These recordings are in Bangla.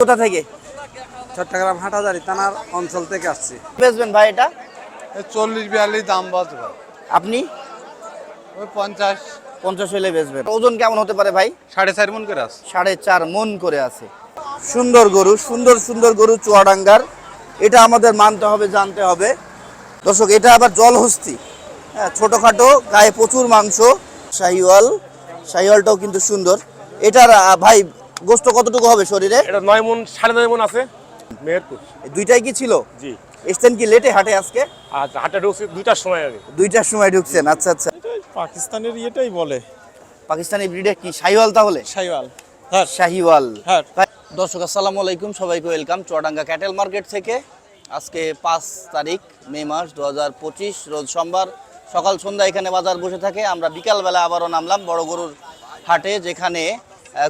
কোথা থেকে? চট্টগ্রাম হাটাজারি থানার অঞ্চল থেকে আসছি। বেচবেন ভাই এটা? চল্লিশ বিয়াল্লিশ দাম ভাই আপনি? ওই পঞ্চাশ। পঞ্চাশ হলে বেচবেন। ওজন কেমন হতে পারে ভাই? সাড়ে চার মন করে আছে। সাড়ে চার মন করে আছে। সুন্দর গরু সুন্দর সুন্দর গরু চুয়াডাঙ্গার। এটা আমাদের মানতে হবে জানতে হবে। দর্শক এটা আবার জলহস্তি। হ্যাঁ ছোটোখাটো গায়ে প্রচুর মাংস। শাহিওয়াল শাহিওয়ালটাও কিন্তু সুন্দর। এটার ভাই গোস্ত কতটুকু হবে শরীরে? এটা নয় মন সাড়ে নয় মন আছে। মেহেরপুর। দুইটাই কি ছিল? জি। এসছেন কি লেটে হাটে আজকে? আর হাটে ঢুকছি দুইটার সময় আগে। দুইটার সময় ঢুকছেন আচ্ছা আচ্ছা। পাকিস্তানের ইয়েটাই বলে। পাকিস্তানি ব্রিডে কি? শাহিওয়াল তাহলে? শাইওয়াল হ্যাঁ। শাহিওয়াল। হ্যাঁ। দর্শক আসসালামু আলাইকুম সবাইকে ওয়েলকাম চুয়াডাঙ্গা ক্যাটেল মার্কেট থেকে। আজকে পাঁচ তারিখ মে মাস দু হাজার পঁচিশ রোজ সোমবার। সকাল সন্ধ্যা এখানে বাজার বসে থাকে। আমরা বিকালবেলা আবারও নামলাম বড় গরুর হাটে যেখানে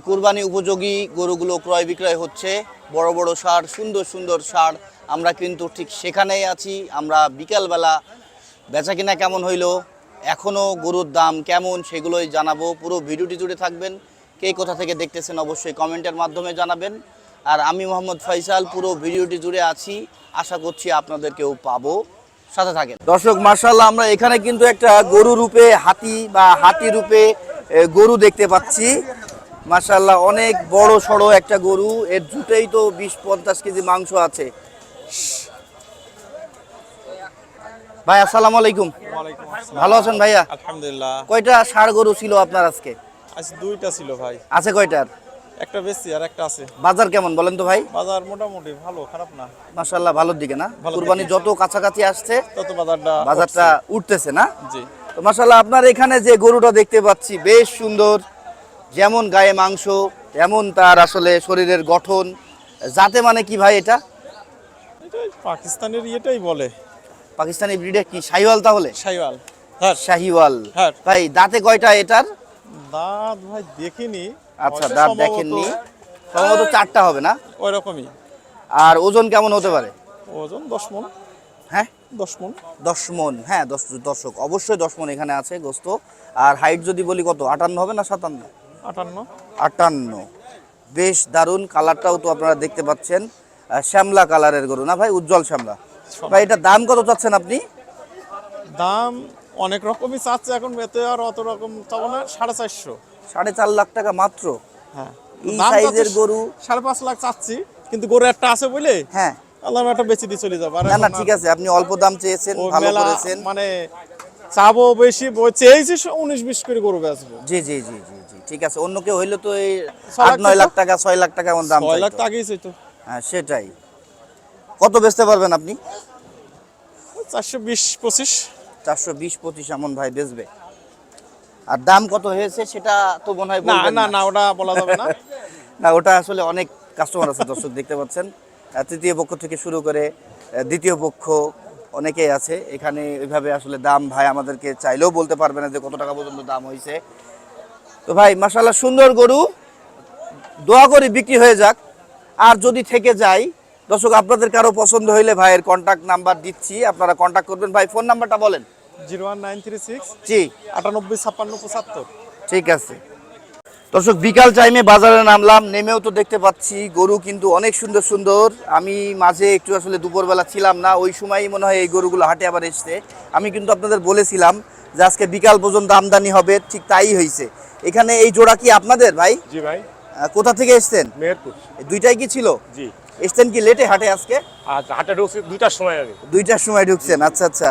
কুরবানি উপযোগী গরুগুলো ক্রয় বিক্রয় হচ্ছে। বড় বড় সার, সুন্দর সুন্দর সার। আমরা কিন্তু ঠিক সেখানেই আছি। আমরা বিকালবেলা বেচা কিনা কেমন হইল এখনও গরুর দাম কেমন সেগুলোই জানাব। পুরো ভিডিওটি জুড়ে থাকবেন। কে কোথা থেকে দেখতেছেন অবশ্যই কমেন্টের মাধ্যমে জানাবেন। আর আমি মোহাম্মদ ফয়সাল, পুরো ভিডিওটি জুড়ে আছি। আশা করছি আপনাদেরকেও পাবো। সাথে থাকেন। দর্শক মার্শাল্লাহ আমরা এখানে কিন্তু একটা গরু রূপে, হাতি বা হাতি রূপে গরু দেখতে পাচ্ছি। মার্শাল্লাহ অনেক বড় সড়ো একটা গরু। এর জুটেই তো বিশ পঞ্চাশ কেজি মাংস আছে। ভাই আসসালামু আলাইকুম। ভালো আছেন ভাইয়া? আলহামদুলিল্লাহ। কয়টা ষাড় গরু ছিল আপনার আজকে? আজ দুইটা ছিল ভাই। আছে কয়টার? একটা বেশি আর একটা আছে। বাজার কেমন বলেন তো ভাই? বাজার মোটামুটি ভালো খারাপ না। মাশাল্লাহ ভালোর দিকে না? কুরবানি যত কাছাকাছি আসছে তত বাজারটা বাজারটা উঠতেছে না। জি। তো মাশাল্লাহ আপনার এখানে যে গরুটা দেখতে পাচ্ছি বেশ সুন্দর। যেমন গায়ে মাংস তেমন তার আসলে শরীরের গঠন। যাতে মানে কি ভাই এটা? পাকিস্তানের ইয়েটাই বলে। পাকিস্তানি ব্রিডে কি? শাহিওয়াল তাহলে? শাইওয়াল হ্যাঁ। শাহিওয়াল। হ্যাঁ। ভাই দাঁতে কয়টা এটার? দাঁত ভাই দেখিনি। আচ্ছা দাঁত দেখেননি। সম্ভবত চারটা হবে না? ওই রকমই আর ওজন কেমন হতে পারে? ওজন দশ মন। হ্যাঁ? দশ মন। দশ মন। হ্যাঁ দশ দর্শক। অবশ্যই দশ মন এখানে আছে গোস্ত। আর হাইট যদি বলি কত? আটান্ন হবে না সাতান্ন? আটান্ন। আটান্ন। বেশ দারুণ কালারটাও তো আপনারা দেখতে পাচ্ছেন। শ্যামলা কালারের গরু। না ভাই উজ্জ্বল শ্যামলা। ভাই এটা দাম কত চাচ্ছেন আপনি? দাম অনেক রকমই চাচ্ছে এখন এতে আর অত রকম চাবো না সাড়ে চারশো। সাড়ে চার লাখ টাকা মাত্র? হ্যাঁ। এই সাইজের গরু? সাড়ে পাঁচ লাখ চাচ্ছি কিন্তু গরু একটা আছে বলে হ্যাঁ। আল্লাহ একটা বেশি দিয়ে চলে যাব। না না ঠিক আছে আপনি অল্প দাম চেয়েছেন ভালো করেছেন। মানে চাবো বেশি চেয়েছি উনিশ বিশ করে গরু বেচবো। জি জি জি জি। ঠিক আছে অন্য কেউ হইলে তো এই আট নয় লাখ টাকা ছয় লাখ টাকা এমন দাম ছয় লাখ টাকাই চাইতো। হ্যাঁ সেটাই। কত বেচতে পারবেন আপনি? চারশো বিশ পঁচিশ। চারশো বিশ পঁচিশ এমন ভাই বেচবে। আর দাম কত হয়েছে সেটা তো মনে হয় না না না। ওটা বলা যাবে না। না ওটা আসলে অনেক কাস্টমার আছে দর্শক দেখতে পাচ্ছেন। তৃতীয় পক্ষ থেকে শুরু করে দ্বিতীয় পক্ষ অনেকেই আছে। এখানে ওইভাবে আসলে দাম ভাই আমাদেরকে চাইলেও বলতে পারবে না যে কত টাকা পর্যন্ত দাম হয়েছে। তো ভাই মাসাল্লাহ সুন্দর গরু। দোয়া করি বিক্রি হয়ে যাক। আর যদি থেকে যায় দর্শক আপনাদের কারও পছন্দ হইলে ভাইয়ের কন্ট্যাক্ট নাম্বার দিচ্ছি আপনারা কন্ট্যাক্ট করবেন। ভাই ফোন নাম্বারটা বলেন। Zero one nine three six জি। আটানব্বই ছাপ্পান্ন পঁচাত্তর। ঠিক আছে। দর্শক বিকাল টাইমে বাজারে নামলাম নেমেও তো দেখতে পাচ্ছি গরু কিন্তু অনেক সুন্দর সুন্দর। আমি মাঝে একটু আসলে দুপুরবেলা ছিলাম না ওই সময়ই মনে হয় এই গরুগুলো হাটে আবার এসছে। আমি কিন্তু আপনাদের বলেছিলাম যে আজকে বিকাল পর্যন্ত আমদানি হবে ঠিক তাই হয়েছে এখানে এই জোড়া কি আপনাদের ভাই? জি ভাই। কোথা থেকে এসছেন? মেহেরপুর। দুইটাই কি ছিল? জি। এসছেন কি লেটে হাটে আজকে? হাটে ঢুকছি দুইটার সময় আগে। দুইটার সময় ঢুকছেন আচ্ছা আচ্ছা।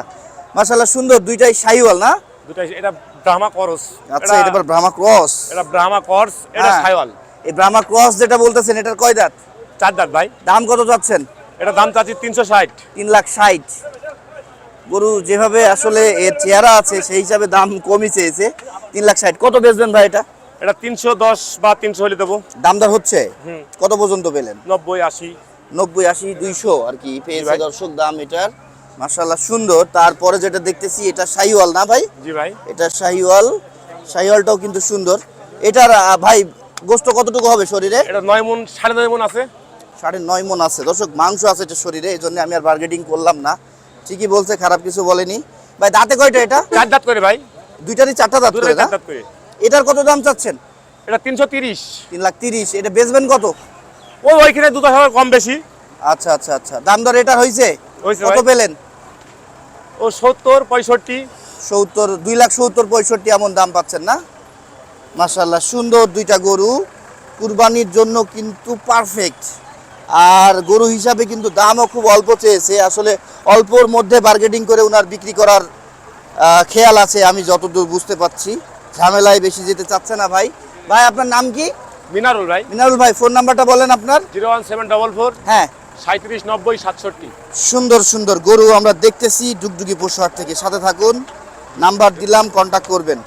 মাশাল্লাহ সুন্দর দুইটাই সাইওয়াল না? দুইটা এটা ব্রাহ্মা করস। আচ্ছা এটা ব্রাহ্মা ক্রস। এটা ব্রাহ্মা করস এটা হ্যাঁ। সাইওয়াল। এই ব্রাহ্মা ক্রস যেটা বলতেছেন এটার কয় দাঁত? চার দাঁত ভাই। দাম কত যাচ্ছেন? এটা দাম চাচ্ছি তিনশো ষাট। তিন লাখ ষাট। গরু যেভাবে আসলে এর চেহারা আছে সেই হিসাবে দাম কমই চেয়েছে। তিন লাখ ষাট। কত বেচবেন ভাই এটা? এটা তিনশো দশ বা তিনশো হলে দেবো। দামদার হচ্ছে? কত পর্যন্ত পেলেন? নব্বই আশি। নব্বই আশি দুইশো আর কি পেয়েছে ভাই। দর্শক দাম এটার। মার্শাল্লাহ সুন্দর। তারপরে যেটা দেখতেছি এটা শাহিওয়াল না ভাই? জি ভাই। এটা শাহিওয়াল। শাহিওয়ালটাও কিন্তু সুন্দর। এটার ভাই গোস্ত কতটুকু হবে শরীরে? এটা নয় মন সাড়ে নয় মন আছে। সাড়ে নয় মন আছে। দর্শক মাংস আছে এটা শরীরে এই জন্য আমি আর বার্গেটিং করলাম না। ঠিকই বলছে খারাপ কিছু বলেনি। ভাই দাঁতে কয়টা এটা? চার দাঁত করে ভাই। দুইটারই চারটা দাঁত করে না? এটার কত দাম চাচ্ছেন? এটা তিনশো তিরিশ। তিন লাখ তিরিশ। এটা বেচবেন কত? ওই ওইখানে দু দশ হাজার কম বেশি। আচ্ছা আচ্ছা আচ্ছা। দাম দর এটার হয়েছে হয়েছে কত পেলেন? ও সত্তর পঁয়ষট্টি। সত্তর দুই লাখ সত্তর পঁয়ষট্টি এমন দাম পাচ্ছেন না? মাসাল্লাহ সুন্দর দুইটা গরু। কুরবানির জন্য কিন্তু পারফেক্ট আর গরু হিসাবে কিন্তু দামও খুব অল্প চেয়েছে আসলে অল্পর মধ্যে বার্গেটিং করে ওনার বিক্রি করার খেয়াল আছে আমি যতদূর বুঝতে পারছি। ঝামেলায় বেশি যেতে চাচ্ছে না ভাই। ভাই আপনার নাম কি? মিনারুল ভাই। মিনারুল ভাই ফোন নাম্বারটা বলেন আপনার। Zero one seven double four. হ্যাঁ। সাঁত্রিশ নব্বই সাতষট্টি। সুন্দর সুন্দর গরু আমরা দেখতেছি ডুগডুগি পশুহাট থেকে। সাথে থাকুন নাম্বার দিলাম কন্টাক্ট করবেন।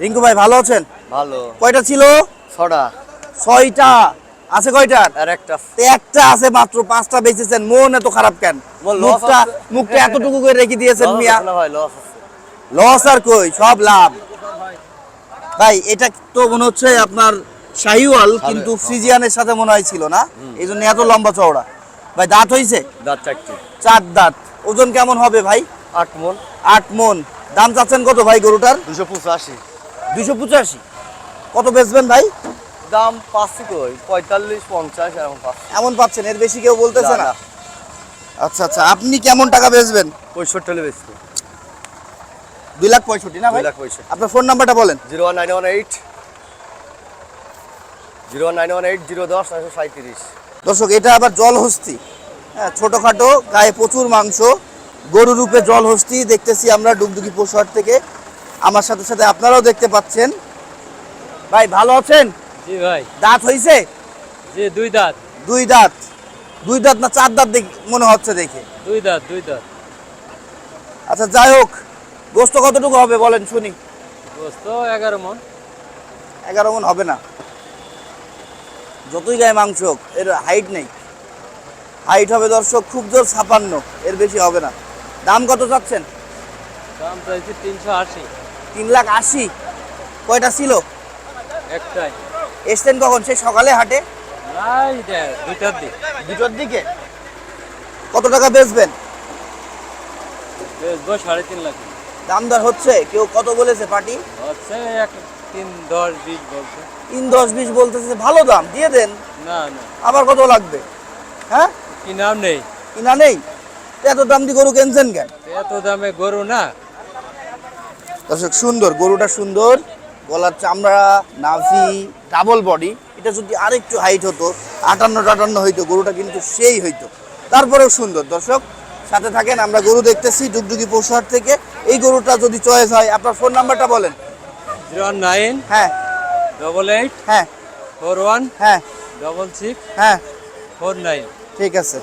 রিঙ্কু ভাই ভালো আছেন? ভালো। কয়টা ছিল? ছটা। ছয়টা। আছে কয়টার আর একটা একটা আছে মাত্র পাঁচটা বেঁচেছেন। মন এত খারাপ কেন? মুখটা মুখটা এতটুকু করে রেখে দিয়েছেন মিয়া। লস আর কই? সব লাভ। ভাই এটা তো মনে হচ্ছে আপনার শাহিওয়াল কিন্তু ফ্রিজিয়ানের সাথে মনে হয় ছিল না। এই জন্য এত লম্বা চওড়া। ভাই দাঁত হইছে? দাঁত চারটি। চার দাঁত। ওজন কেমন হবে ভাই? আট মন। আট মন। দাম চাচ্ছেন কত ভাই গরুটার? দুশো পঁচাশি। দুইশো পঁচাশি। কত বেচবেন ভাই? দাম পাচ্ছি কই? পঁয়তাল্লিশ পঞ্চাশ এরকম পাচ্ছি। এমন পাচ্ছেন এর বেশি কেউ বলতেছে না। আচ্ছা আচ্ছা আপনি কেমন টাকা বেচবেন? পঁয়ষট্টি হলে দুই লাখ পঁয়ষট্টি না ভাই? দুই লাখ পঁয়ষট্টি। আপনার ফোন নাম্বারটা বলেন। Zero one nine one eight. Zero one nine one eight zero দশ নয়শো সাঁত্রিশ দর্শক এটা আবার জলহস্তি। হ্যাঁ ছোটোখাটো গায়ে প্রচুর মাংস। গরু রূপে জলহস্তি দেখতেছি আমরা ডুগডুগি পশুহাট থেকে। আমার সাথে সাথে আপনারাও দেখতে পাচ্ছেন। ভাই ভালো আছেন? জি ভাই। দাঁত হইছে? জি দুই দাঁত। দুই দাঁত। দুই দাঁত না চার দাঁত দেখ- মনে হচ্ছে দেখে। দুই দাঁত দুই দাঁত। আচ্ছা যাই হোক গোস্ত কতটুকু হবে বলেন শুনি। গোস্ত এগারো মন। এগারো মন হবে না। যতই গায়ে মাংস হোক, এর হাইট নেই। হাইট হবে দর্শক খুব জোর ছাপান্ন এর বেশি হবে না। দাম কত চাচ্ছেন? দাম চাইছি তিনশো আশি। তিন লাখ আশি। কয়টা ছিল? একটাই। এসছেন কখন? সে সকালে হাটে? দুটোর দিকে। কত টাকা বেচবেন? বেচবো সাড়ে তিন লাখ। দাম দর হচ্ছে? কেউ কত বলেছে পার্টি? হচ্ছে এক তিন দশ বিশ বলছে। তিন দশ বিশ বলতেছে ভালো দাম দিয়ে দেন। না না। আবার কত লাগবে? হ্যাঁ? কি নাম নেই? কিনা নেই? এত দাম দিয়ে গরু কিনছেন কেন? এত দামে গরু না। দর্শক সুন্দর গরুটা সুন্দর। গলার চামড়া নাভি ডাবল বডি এটা যদি আরেকটু হাইট হতো আটান্ন টাটান্ন হইতো গরুটা কিন্তু সেই হইতো। তারপরেও সুন্দর। দর্শক সাথে থাকেন আমরা গরু দেখতেছি ডুগডুগি পশুহাট থেকে। এই গরুটা যদি চয়েস হয় আপনার ফোন নাম্বারটা বলেন। জিরো নাইন হ্যাঁ। ডবল এইট হ্যাঁ। ফোর ওয়ান হ্যাঁ। ডবল সিক্স হ্যাঁ। ফোর নাইন ঠিক আছে।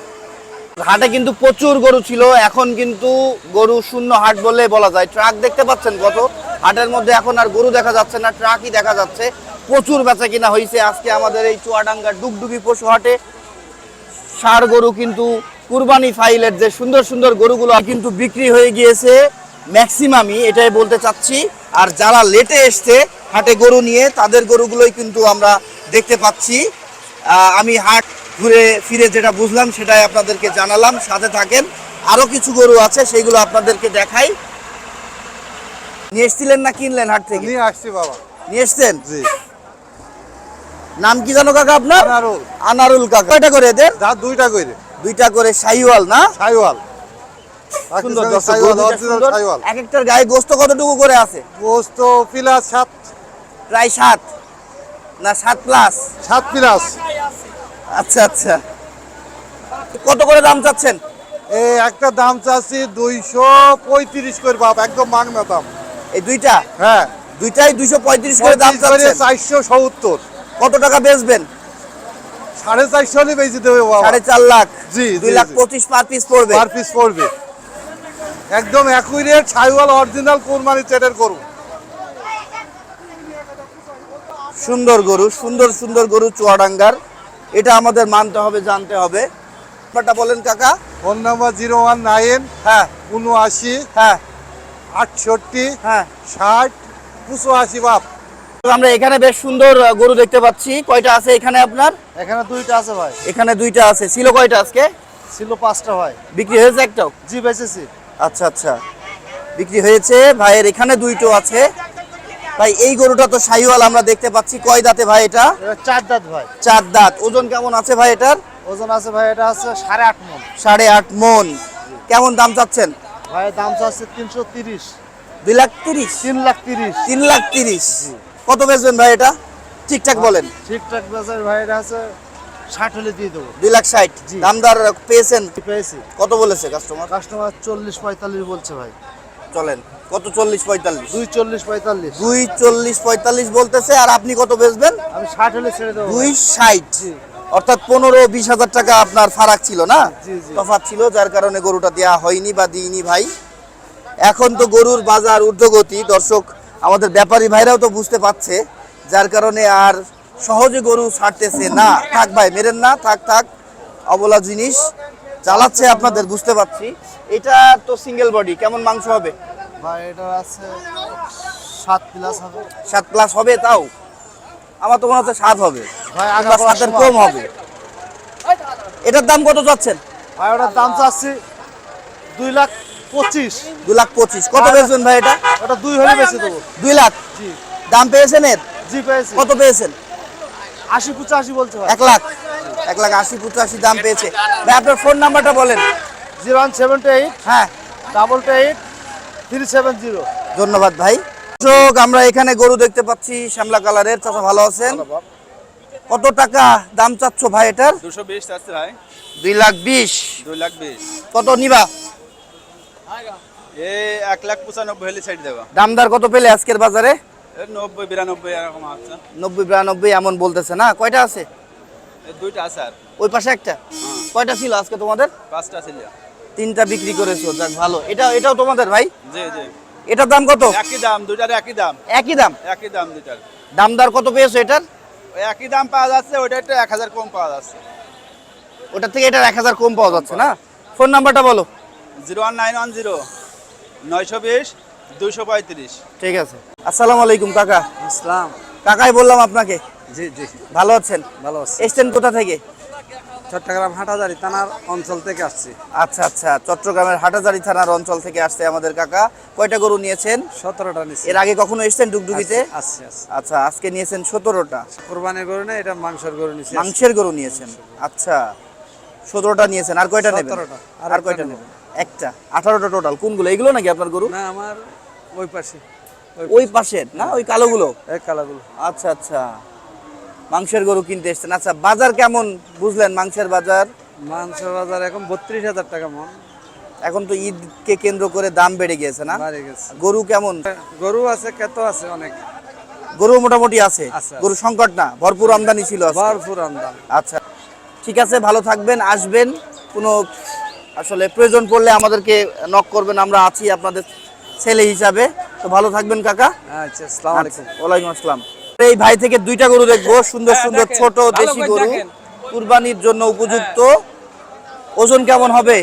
হাটে কিন্তু প্রচুর গরু ছিল এখন কিন্তু গরু শূন্য হাট বলে বলা যায়। ট্রাক দেখতে পাচ্ছেন কত? হাটের মধ্যে এখন আর গরু দেখা যাচ্ছে না, ট্রাকই দেখা যাচ্ছে। প্রচুর বেচা কিনা হয়েছে আজকে আমাদের এই চুয়াডাঙ্গা ডুগডুগি পশু হাটে ষাড় গরু কিন্তু কুরবানি ফাইলের যে সুন্দর সুন্দর গরুগুলো কিন্তু বিক্রি হয়ে গিয়েছে ম্যাক্সিমামই, এটাই বলতে চাচ্ছি। আর যারা লেটে এসছে হাটে গরু নিয়ে, তাদের গরুগুলোই কিন্তু আমরা দেখতে পাচ্ছি। আমি হাট ঘুরে ফিরে যেটা বুঝলাম, সেটাই আপনাদেরকে জানালাম। সাথে থাকেন। আরও কিছু গরু আছে, সেগুলো আপনাদেরকে দেখাই। নিয়ে এসছিলেন না কিনলেন হাট থেকে? নিয়ে আসছি বাবা। নিয়ে এসছেন? জি। নাম কি জানো কাকা আপনার? আনারুল। আনারুল কাকা। কয়টা করে এদের? দাঁত দুইটা করে। দুইটা করে সাইওয়াল না? সাইওয়াল। সুন্দর সাইওয়াল এক একটার গায়ে গোস্ত কতটুকু করে আছে? গোস্ত পিলাস সাত। প্রায় সাত। না সাত প্লাস? সাত পিলাস আচ্ছা আচ্ছা। কত করে দাম চাচ্ছেন? একটা দাম চাচ্ছি দুইশো পঁয়ত্রিশ করে বাপ একদম মাগনা দাম। এই দুইটা? হ্যাঁ। দুইটাই দুইশো পঁয়ত্রিশ করে দাম চাচ্ছেন। চারশো সত্তর। কত টাকা বেচবেন? সাড়ে চারশো হলে বেশি দেবে সাড়ে চার লাখ। জি, দুই লাখ পঁচিশ পার পিস পড়বে। পার পিস পড়বে। একদম অ্যাকুরেট সাইওয়াল অরিজিনাল কোরবানি চেটের করুন সুন্দর গরু সুন্দর সুন্দর গরু চুয়াডাঙ্গার। এটা আমাদের মানতে হবে জানতে হবে। ব্যাপারটা বলেন কাকা। Phone number zero one nine হ্যাঁ। উনআশি হ্যাঁ। আটষট্টি হ্যাঁ। ষাট পঁচাশি বাপ। তো আমরা এখানে বেশ সুন্দর গরু দেখতে পাচ্ছি। কয়টা আছে এখানে আপনার? এখানে দুইটা আছে ভাই। এখানে দুইটা আছে। ছিল কয়টা আজকে? ছিল পাঁচটা ভাই। বিক্রি হয়েছে একটাও? জি বেঁচেছি। আচ্ছা আচ্ছা। বিক্রি হয়েছে। ভাইয়ের এখানে দুইটো আছে। ভাই এই গরুটা তো শাহিওয়াল আমরা দেখতে পাচ্ছি। কয় দাঁতে ভাই এটা? এটা চার দাঁত ভাই। চার দাঁত। ওজন কেমন আছে ভাই এটার? ওজন আছে ভাই এটা আছে সাড়ে আট মন। সাড়ে আট মন। কেমন দাম চাচ্ছেন? ভাই দাম চাচ্ছে তিনশো তিরিশ। দুই লাখ তিরিশ? তিন লাখ তিরিশ। তিন লাখ তিরিশ। কত বেচবেন ভাই এটা? ঠিকঠাক বলেন। ঠিকঠাক বেচার ভাই এটা আছে ষাট হলে দিয়ে দেবো। দুই লাখ ষাট। দামদার পেয়েছেন? পেয়েছি। কত বলেছে কাস্টমার কাস্টমার চল্লিশ পঁয়তাল্লিশ বলছে ভাই। চলেন কত চল্লিশ পঁয়তাল্লিশ? দুই চল্লিশ পঁয়তাল্লিশ। দুই চল্লিশ পঁয়তাল্লিশ বলতেছে আর আপনি কত বেচবেন? আমি ষাট হলে ছেড়ে দেবো দুই ষাট। অর্থাৎ পনেরো বিশ হাজার টাকা আপনার ফারাক ছিল না? জি। ছিল যার কারণে গরুটা দেওয়া হয়নি বা দিইনি ভাই। এখন তো গরুর বাজার ঊর্ধ্বগতি দর্শক আমাদের ব্যাপারী ভাইরাও তো বুঝতে পারছে যার কারণে আর সহজে গরু ছাড়তেছে না। থাক ভাই মেরেন না থাক থাক অবলা জিনিস চালাচ্ছে আপনাদের বুঝতে পারছি। এটা তো সিঙ্গেল বডি কেমন মাংস হবে? ভাই এটা আছে সাত প্লাস হবে। সাত প্লাস হবে তাও? আমার তো মনে হচ্ছে সাত হবে। সাতের কম হবে। এটার দাম কত যাচ্ছেন ভাই ওটার দাম চাচ্ছি দুই লাখ পঁচিশ। দু লাখ পঁচিশ। কত পেয়েছেন ভাই এটা? ওটা দুই হলে বেশি দেবো। দুই লাখ? জি। দাম পেয়েছেন এর? জি পেয়েছি। কত পেয়েছেন? আশি পঁচাশি বলছে এক লাখ। এক লাখ আশি পঁচাশি দাম পেয়েছে। ভাই আপনার ফোন নাম্বারটা বলেন। Zero one seven two eight হ্যাঁ। Double two eight three seven zero. ধন্যবাদ ভাই। দর্শক আমরা এখানে গরু দেখতে পাচ্ছি শ্যামলা কালারের। চাচা ভালো আছেন? কত টাকা দাম চাচ্ছ ভাই এটার? দুশো বিশ আছে ভাই। দুই লাখ বিশ। দুই লাখ বিশ। কত নিবা? এ এক লাখ পঁচানব্বই হলে সাইড দেবা। দামদার কত পেলে আজকের বাজারে? নব্বই বিরানব্বই এরকম আছে। নব্বই বিরানব্বই এমন বলতেছে না? কয়টা আছে? দুইটা আছে আর। ওই পাশে একটা? কয়টা ছিল আজকে তোমাদের? পাঁচটা ছিল। তিনটা বিক্রি করেছ যাক ভালো। এটা এটাও তোমাদের ভাই? জি জি। এটার দাম কত? একই দাম দুইটার একই দাম। একই দাম? একই দাম দুইটার। দামদার কত পেয়েছ এটার? ওই একই দাম পাওয়া যাচ্ছে ওইটা একটু এক হাজার কম পাওয়া যাচ্ছে। ওটার থেকে এটার এক হাজার কম পাওয়া যাচ্ছে না? ফোন নাম্বারটা বলো। Zero one nine one zero নয়শো বিশ দুইশো পঁয়ত্রিশ। ঠিক আছে। আসসালামু আলাইকুম কাকা। ইসলাম কাকাই বললাম আপনাকে। জি জি। ভালো আছেন? ভালো আছি। এসছেন কোথা থেকে? চট্টগ্রাম হাটাজারি থানার অঞ্চল থেকে আসছি। আচ্ছা আচ্ছা। চট্টগ্রামের হাটাজারি থানার অঞ্চল থেকে আসছে আমাদের কাকা। কয়টা গরু নিয়েছেন? সতেরোটা নিচ্ছি এর আগে কখনো এসছেন ডুগডুগিতে? আসছি আচ্ছা আজকে নিয়েছেন সতেরোটা। কোরবানির গরু না এটা মাংসের গরু নিচ্ছি মাংসের গরু নিয়েছেন। আচ্ছা সতেরোটা নিয়েছেন। আর কয়টা নেবেন। আর কয়টা নেব। নেবেন? একটা। আঠারোটা টোটাল কোনগুলো? এগুলো নাকি আপনার গরু? না আমার ওই পাশে। ওই পাশের না? ওই কালোগুলো? এক কালাগুলো। আচ্ছা আচ্ছা। মাংসের গরু কিনতে এসছেন। আচ্ছা বাজার কেমন বুঝলেন মাংসের বাজার? মাংসের বাজার এখন বত্রিশ হাজার টাকা মন। এখন তো ঈদকে কেন্দ্র করে দাম বেড়ে গিয়েছে না? গরু কেমন? গরু আছে কেত আছে অনেক। গরু মোটামুটি আছে? গরু সংকট না? ভরপুর আমদানি ছিল ভরপুর আমদান। আচ্ছা ঠিক আছে ভালো থাকবেন আসবেন। কোনো আসলে প্রয়োজন পড়লে আমাদেরকে নক করবেন আমরা আছি আপনাদের ছেলে হিসাবে। তো ভালো থাকবেন কাকা। আচ্ছা আসসালামু আলাইকুম। আচ্ছা, ওয়ালাইকুম আসসালাম। এই ভাই থেকে দুইটা গরু দেখব। সুন্দর সুন্দর ছোট দেশি গরু। কুরবানির জন্য উপযুক্ত। ওজন কেমন হবে?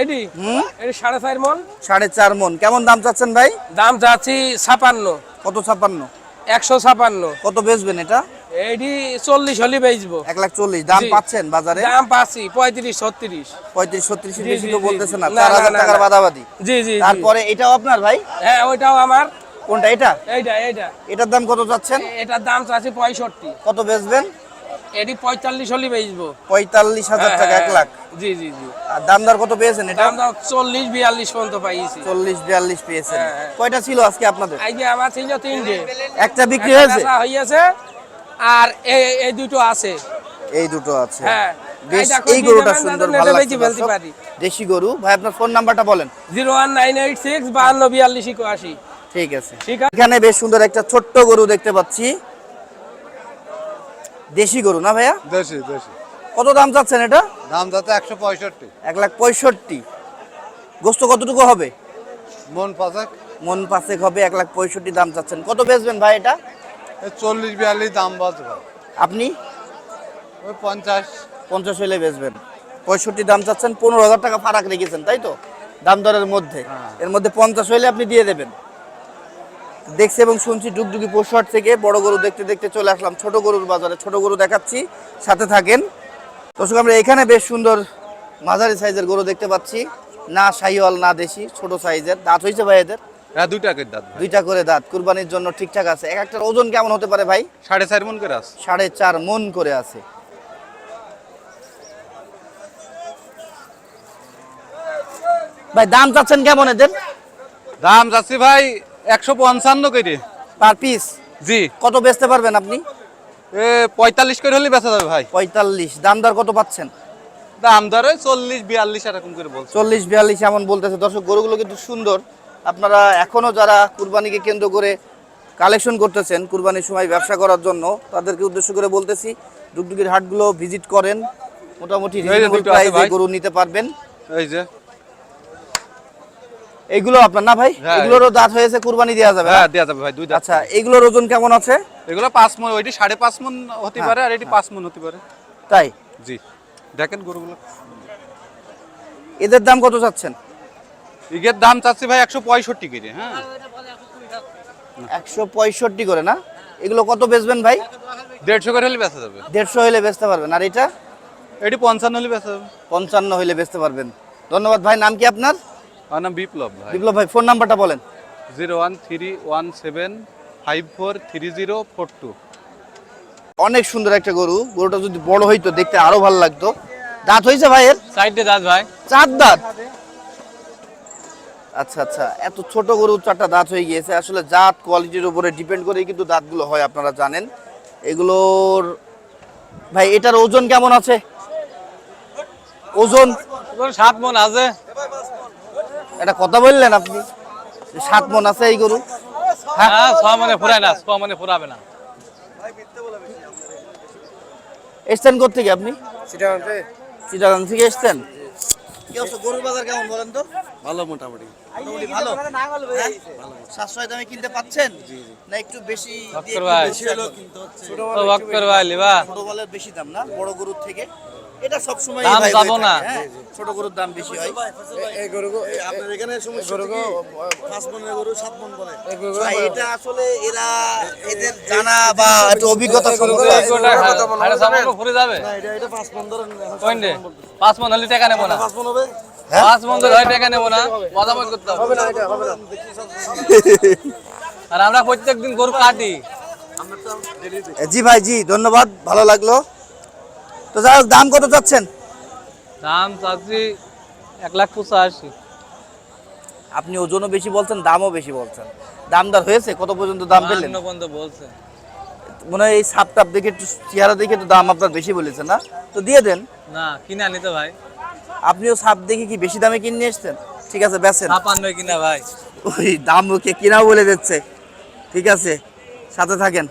এডি? হুম? এডি সাড়ে চার মন। সাড়ে চার কেমন দাম চাচ্ছেন ভাই? দাম চাচ্ছি ছাপান্ন। কত ছাপ্পান্ন একশো ছাপান্ন। কত বেচবেন এটা? চল্লিশ হলে বেচবো। এক লাখ চল্লিশ। দাম পাচ্ছেন বাজারে? দাম পাচ্ছি পঁয়ত্রিশ ছত্রিশ। পঁয়ত্রিশ ছত্রিশ জি, বেশি তো বলতেছে না। না, চার হাজার টাকার বাদাবাদি। জি জি জি। তারপরে এটাও আপনার ভাই? হ্যাঁ ওইটাও আমার। কোনটা এটা? এইটা এইটা। এটার দাম কত চাচ্ছেন? এটার দাম চাচ্ছি পঁয়ষট্টি। কত বেচবেন? এডি পঁয়তাল্লিশ হলে বেচবো। পঁয়তাল্লিশ হাজার হ্যাঁ, টাকা এক হ্যাঁ, লাখ জি জি জি। আর দামদার কত পেয়েছেন এটা? দাম দাম চল্লিশ বিয়াল্লিশ পর্যন্ত পাইছি। চল্লিশ বিয়াল্লিশ পেয়েছেন। হ্যাঁ, হ্যাঁ। কয়টা ছিল আজকে আপনাদের? যে আমার ছিল তিনটে। একটা বিক্রি হয়েছে? বেচা হইয়াছে আর এই এই দুটো আছে। এই দুটো আছে। হ্যাঁ। বেশ এই গরুটা সুন্দর ভালো লাগছে বেচে ফেলতে দর্শক। পারি। দেশি গরু। ভাই আপনার ফোন নাম্বারটা বলেন। Zero one nine eight six বাহান্ন বিয়াল্লিশ ঠিক আছে। ঠিক আছে। এখানে বেশ সুন্দর একটা ছোট্ট গরু দেখতে পাচ্ছি। দেশি গরু না ভাইয়া? দেশি দেশি। কত দাম চাচ্ছেন এটা? দাম যাতে একশো পঁয়ষট্টি। এক লাখ পঁয়ষট্টি। গোস্ত কতটুকু হবে? মন পাঁচেক। মন পাঁচেক হবে এক লাখ পঁয়ষট্টি দাম চাচ্ছেন। কত বেচবেন ভাই এটা? চল্লিশ বিয়াল্লিশ দাম ভাই। আপনি? ওই পঞ্চাশ। পঞ্চাশ হলে বেচবেন। পঁয়ষট্টি দাম চাচ্ছেন পনেরো হাজার টাকা ফারাক রেখেছেন তাই তো? দাম দরের মধ্যে। এর মধ্যে পঞ্চাশ হলে আপনি দিয়ে দেবেন। দেখছি এবং শুনছি ডুগডুগি পশুহাট থেকে বড় গরু দেখতে দেখতে চলে আসলাম। ছোট গরুর বাজারে ছোট গরু দেখাচ্ছি সাথে থাকেন। দর্শক আমরা এখানে বেশ সুন্দর মাঝারি সাইজের গরু দেখতে পাচ্ছি। না শাহিওয়াল না দেশি ছোট সাইজের। দাঁত হয়েছে ভাই এদের? হ্যাঁ দুইটা করে দাঁত দুইটা করে দাঁত। কুরবানির জন্য ঠিকঠাক আছে। এক একটার ওজন কেমন হতে পারে ভাই? সাড়ে চার মন করে আছে। সাড়ে চার মন করে আছে। ভাই দাম চাচ্ছেন কেমন এদের? দাম যাচ্ছে ভাই একশো পঞ্চান্ন করে পার পিস? জি। কত বেচতে পারবেন আপনি? এ পঁয়তাল্লিশ করে হলে বেচা যাবে ভাই। পঁয়তাল্লিশ। দাম দর কত পাচ্ছেন? দাম চল্লিশ বিয়াল্লিশ এরকম করে বলছে। চল্লিশ বিয়াল্লিশ এমন বলতেছে। দর্শক গরুগুলো কিন্তু সুন্দর। আপনারা এখনও যারা কুরবানিকে কেন্দ্র করে কালেকশন করতেছেন কুরবানির সময় ব্যবসা করার জন্য তাদেরকে উদ্দেশ্য করে বলতেছি ডুগডুগির হাটগুলো ভিজিট করেন। মোটামুটি reasonable price এ গরু নিতে পারবেন। এই যে। এগুলো আপনার না ভাই? হ্যাঁ। এগুলোরও দাঁত হয়েছে কুরবানি দেওয়া যাবে হ্যাঁ দেওয়া যাবে ভাই দুই আচ্ছা এগুলোর ওজন কেমন আছে? এগুলো পাঁচ মন ওইটি সাড়ে পাঁচ মন হতে পারে আর এটি পাঁচ মন হতে পারে। তাই? জি। দেখেন গরুগুলো। এদের দাম কত চাচ্ছেন? ইগের দাম চাচ্ছি ভাই একশো পঁয়ষট্টি করে হ্যাঁ। একশো পঁয়ষট্টি করে না? এগুলো কত বেচবেন ভাই? দেড়শো করে হলে বেচা যাবে। দেড়শো হলে বেচতে পারবেন। আর এটা? এটি পঞ্চান্ন হলে বেচা যাবে। পঞ্চান্ন হলে বেচতে পারবেন। ধন্যবাদ ভাই নাম কি আপনার? আমার নাম বিপ্লব ভাই। বিপ্লব ভাই ফোন নাম্বারটা বলেন। Zero one three one seven five four three zero four two. অনেক সুন্দর একটা গরু। গরুটা যদি বড় হইতো দেখতে আরও ভালো লাগতো। দাঁত হয়েছে ভাইয়ের? সাইডে দাঁত ভাই। চার দাঁত? আচ্ছা আচ্ছা। এত ছোট গরু চারটা দাঁত হয়ে গিয়েছে। আসলে জাত কোয়ালিটির উপরে ডিপেন্ড করেই কিন্তু দাঁতগুলো হয় আপনারা জানেন। এগুলোর ভাই এটার ওজন কেমন আছে? ওজন সাত মন আছে। একটা কথা বললেন আপনি? সাত মন আছে এই গরু। হ্যাঁ? ছ মনে ফুরায় না ছ মনে ফুরাবে না। এসছেন কোথেকে আপনি? চিটাগাং থেকে। এসছেন? গরুর বাজার কেমন বলেন তো? ভালো মোটামুটি। ভালো? হ্যাঁ? সাশ্রয় দামে কিনতে পাচ্ছেন? না একটু বেশি ছোট বলের বেশি দাম না? বড় গরুর থেকে? এটা সব সময় দাম যাব না। ছোট গরুর দাম বেশি হয়। এই গরু আপনার এখানে সমস্যা গরু পাঁচ মনের গরু সাত মন বলে এটা আসলে এরা এদের জানা বা একটু অভিজ্ঞতা ছ মন ফুরে এটা এটা পাঁচ মন ধরেন কোন রে পাঁচ মন হলে টাকা নেব না। পাঁচ মন হবে? পাঁচ মন ধরে টাকা নেব না। মজামত করতে হবে। না এটা হবে না। আর আমরা প্রত্যেকদিন গরু কাটি। জি ভাই জি ধন্যবাদ ভালো লাগল। তো যাই দাম কত চাচ্ছেন? দাম চাচ্ছি এক লাখ পঁচাশি। আপনি ওজনও বেশি বলছেন দামও বেশি বলছেন। দাম দর হয়েছে? কত পর্যন্ত দাম পেলেন? পর্যন্ত বলছে। মনে হয় এই সাপ টাপ দেখে একটু চেহারা দেখে তো দাম আপনার বেশি বলেছে না? তো দিয়ে দেন। না কিনে আনি তো ভাই। আপনিও সাপ দেখে কি বেশি দামে কিনে এসছেন? ঠিক আছে বেচেন। ছাপান্ন কিনা ভাই। ওই দাম ওকে কিনাও বলে দিচ্ছে। ঠিক আছে সাথে থাকেন।